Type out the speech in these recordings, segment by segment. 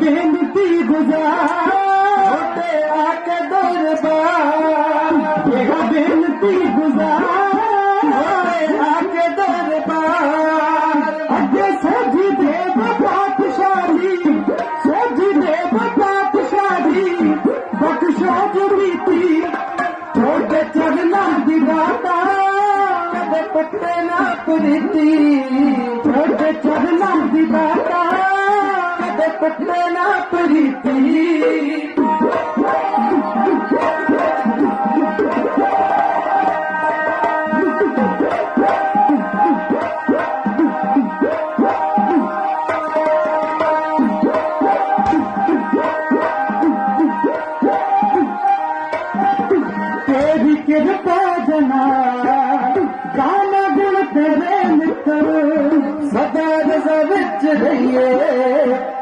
बेनती गुजार। दरबार गुजार आके दरबार अगे सजी देव पातशाही सजी देव पातशाही बख्शो जुरीती छोटे चरना दी गाता कदे पत्ते ना पुरीती सदा रजा विच रहिए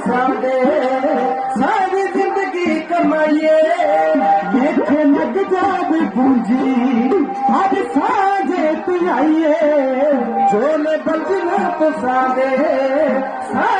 सादे। सारी जिंदगी कमाइए। देखे लग जावे पूंजी हर साजे पियाइए। झोले बचने तो सादे। सारी